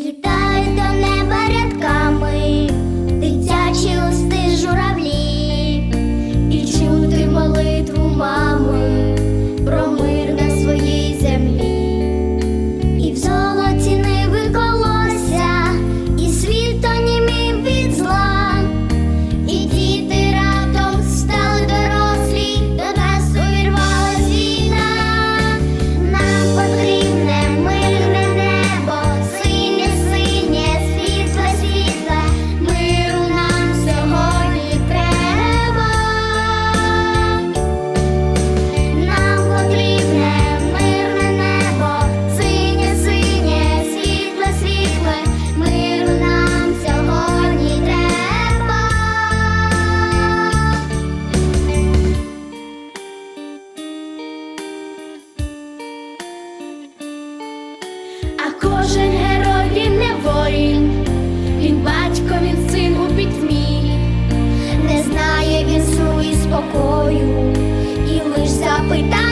chiquita. кожен герой він не воїн, він батько, він син у пітьмі, не знає він сну і спокою, і лиш запитає.